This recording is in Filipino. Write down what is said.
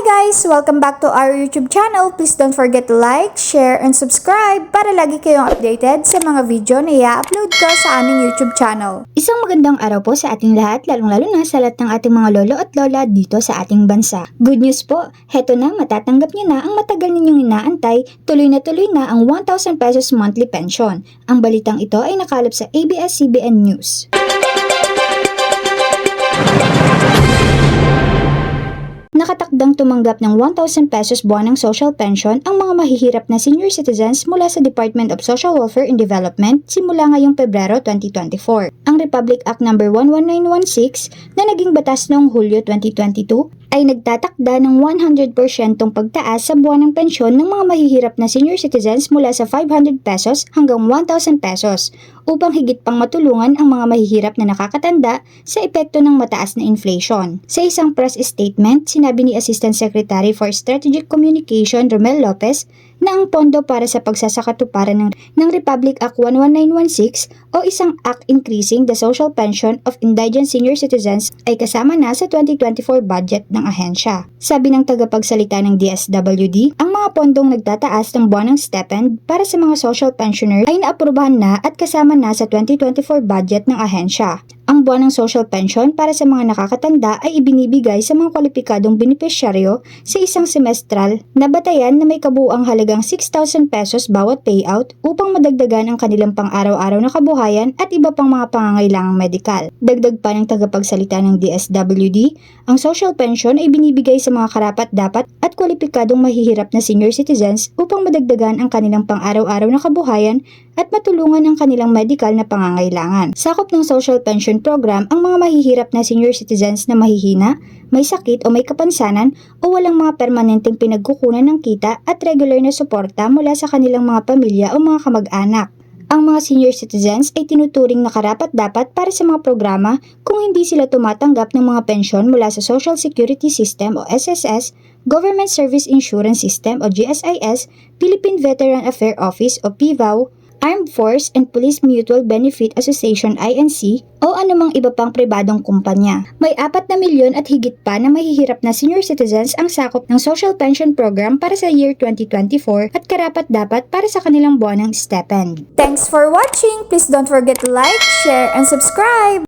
guys! Welcome back to our YouTube channel. Please don't forget to like, share, and subscribe para lagi kayong updated sa mga video na i-upload ko sa aming YouTube channel. Isang magandang araw po sa ating lahat, lalong-lalo na sa lahat ng ating mga lolo at lola dito sa ating bansa. Good news po, heto na matatanggap niyo na ang matagal ninyong inaantay, tuloy na tuloy na ang 1,000 pesos monthly pension. Ang balitang ito ay nakalap sa ABS-CBN News. Nakatakdang tumanggap ng 1,000 pesos buwan ng social pension ang mga mahihirap na senior citizens mula sa Department of Social Welfare and Development simula ngayong Pebrero 2024. Ang Republic Act No. 11916 na naging batas noong Hulyo 2022 ay nagtatakda ng 100% pagtaas sa buwan ng pensyon ng mga mahihirap na senior citizens mula sa 500 pesos hanggang 1,000 pesos upang higit pang matulungan ang mga mahihirap na nakakatanda sa epekto ng mataas na inflation. Sa isang press statement, sinabi ni Assistant Secretary for Strategic Communication Romel Lopez na ang pondo para sa pagsasakatuparan ng, ng Republic Act 11916 o isang act increasing the social pension of indigent senior citizens ay kasama na sa 2024 budget ng ahensya. Sabi ng tagapagsalita ng DSWD, ang mga pondong nagtataas ng buwanang stipend para sa mga social pensioners ay naaprubahan na at kasama na sa 2024 budget ng ahensya. Ang buwan ng social pension para sa mga nakakatanda ay ibinibigay sa mga kwalipikadong benepisyaryo sa isang semestral na batayan na may kabuang halagang 6,000 pesos bawat payout upang madagdagan ang kanilang pang-araw-araw na kabuhayan at iba pang mga pangangailangang medikal. Dagdag pa ng tagapagsalita ng DSWD, ang social pension ay binibigay sa mga karapat-dapat at kwalipikadong mahihirap na senior citizens upang madagdagan ang kanilang pang-araw-araw na kabuhayan at matulungan ang kanilang medical na pangangailangan. Sakop ng social pension program ang mga mahihirap na senior citizens na mahihina, may sakit o may kapansanan o walang mga permanenteng pinagkukunan ng kita at regular na suporta mula sa kanilang mga pamilya o mga kamag-anak. Ang mga senior citizens ay tinuturing na karapat-dapat para sa mga programa kung hindi sila tumatanggap ng mga pensyon mula sa Social Security System o SSS, Government Service Insurance System o GSIS, Philippine Veteran Affairs Office o PVAO, Armed Force and Police Mutual Benefit Association INC o anumang iba pang pribadong kumpanya. May 4 na milyon at higit pa na mahihirap na senior citizens ang sakop ng Social Pension Program para sa year 2024 at karapat dapat para sa kanilang buwan ng stipend. Thanks for watching! Please don't forget to like, share, and subscribe!